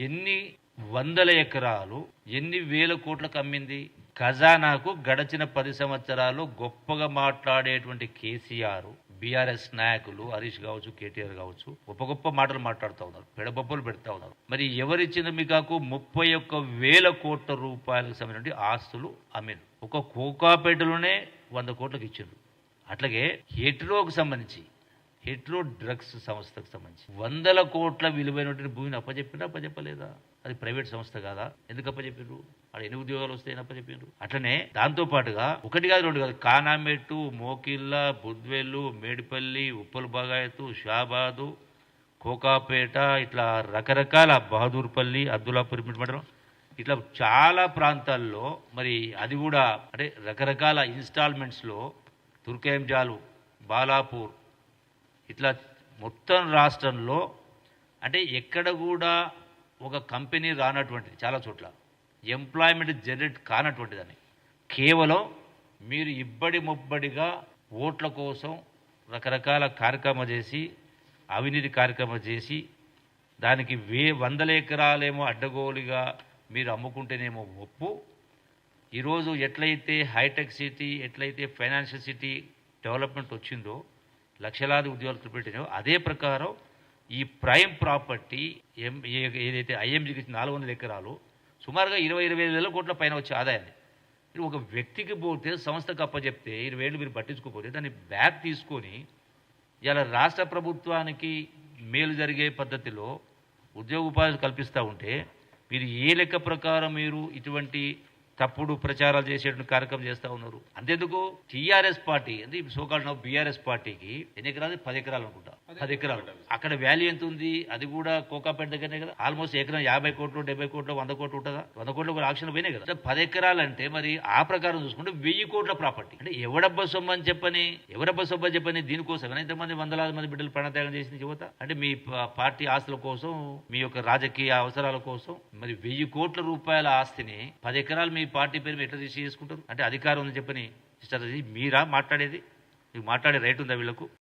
ఎన్ని వందల ఎకరాలు ఎన్ని వేల కోట్లకు అమ్మింది ఖజానాకు గడచిన పది సంవత్సరాలు గొప్పగా మాట్లాడేటువంటి కేసీఆర్ బీఆర్ఎస్ నాయకులు హరీష్ కావచ్చు కేటీఆర్ కావచ్చు గొప్ప గొప్ప మాటలు మాట్లాడుతూ ఉన్నారు పెడబొప్పలు పెడతా ఉన్నారు. మరి ఎవరిచ్చిన మీకు ముప్పై ఒక్క వేల కోట్ల రూపాయలకు సంబంధించిన ఆస్తులు అమ్మిరు ఒక కోకాపేటలోనే వంద కోట్లకు ఇచ్చిండ్రు అట్లాగే హెట్రోకు సంబంధించి హెట్రో డ్రగ్స్ సంస్థకు సంబంధించి. వందల కోట్ల విలువైనటువంటి భూమిని అప్పచెప్పినా అప్పచెప్పలేదా అది ప్రైవేట్ సంస్థ కాదా? ఎందుకు అప్పచెప్పారు అక్కడ ఎన్ని ఉద్యోగాలు వస్తాయని అప్పచెప్పారు అట్లనే దాంతో పాటుగా ఒకటి కాదు రెండు కాదు కానామెట్టు మోకిళ్ళ బుద్వేలు మేడిపల్లి ఉప్పల్ బాగాయతు షాబాదు కోకాపేట ఇట్లా రకరకాల బహదూర్పల్లి అబ్దుల్లాపూర్ మండలం. ఇట్లా చాలా ప్రాంతాల్లో మరి అది కూడా అంటే రకరకాల ఇన్స్టాల్మెంట్స్లో తుర్కేంజాలు బాలాపూర్ ఇట్లా మొత్తం రాష్ట్రంలో అంటే ఎక్కడ కూడా ఒక కంపెనీ రానటువంటిది చాలా చోట్ల. ఎంప్లాయ్మెంట్ జనరేట్ కానటువంటిదని. కేవలం మీరు ఇబ్బడి ముబ్బడిగా ఓట్ల కోసం రకరకాల కార్యక్రమం చేసి అవినీతి కార్యక్రమం చేసి దానికి వే వందల ఎకరాలేమో అడ్డగోలుగా మీరు అమ్ముకుంటేనేమో ఒప్పు. ఈరోజు ఎట్లయితే హైటెక్ సిటీ ఎట్లయితే ఫైనాన్షియల్ సిటీ డెవలప్మెంట్ వచ్చిందో లక్షలాది ఉద్యోగాలు పెట్టినో అదే ప్రకారం ఈ ప్రైమ్ ప్రాపర్టీ ఎం ఏ- ఏదైతే ఐఎంజీకి నాలుగు వందల ఎకరాలు సుమారుగా ఇరవై ఇరవై ఐదు వేల కోట్ల పైన వచ్చే ఆదాయాన్ని. మీరు ఒక వ్యక్తికి పోతే సంస్థకు అప్పచెప్తే ఇరవై ఏళ్ళు మీరు పట్టించుకోకపోతే దాన్ని బ్యాక్ తీసుకొని ఇలా రాష్ట్ర ప్రభుత్వానికి మేలు జరిగే పద్ధతిలో ఉద్యోగ ఉపాధి కల్పిస్తూ ఉంటే మీరు ఏ లెక్క ప్రకారం మీరు ఇటువంటి తప్పుడు ప్రచారాలు చేసేటువంటి కార్యక్రమం చేస్తూ ఉన్నారు. అంతేందుకు టీఆర్ఎస్ పార్టీ అంటే సోకాల్ నౌ బీఆర్ఎస్ పార్టీకి ఎన్ని ఎకరాలు? పది ఎకరాలు అనుకుంటా. పది ఎకరాలు. అక్కడ వాల్యూ ఎంత ఉంది? అది కూడా కోకాపేట దగ్గరనే కదా. ఆల్మోస్ట్ ఎకరం యాభై కోట్లు డెబ్బై కోట్లు వంద కోట్లు ఉంటుందా? వంద కోట్లు కూడా ఆక్షన్ పోయినాయి కదా. అంటే పది ఎకరాలు అంటే మరి ఆ ప్రకారం చూసుకుంటే వెయ్యి కోట్ల ప్రాపర్టీ అంటే ఎవడబ్బ సొమ్ము అని చెప్పని ఎవడబ్బ సొమ్ము చెప్పని దీనికోసం ఎంతమంది వందలాది మంది బిడ్డలు ప్రాణత్యాగం చేసిన యువత. అంటే మీ పార్టీ ఆస్తుల కోసం మీ యొక్క రాజకీయ అవసరాల కోసం మరి వెయ్యి కోట్ల రూపాయల ఆస్తిని పది ఎకరాలు మీ పార్టీ పేరు మీద ఎట్లా తీసి చేసుకుంటారు అంటే అధికారం ఉందని చెప్పని ఇది మీరా మాట్లాడేది? మీకు మాట్లాడే రైట్ ఉందా వీళ్ళకు?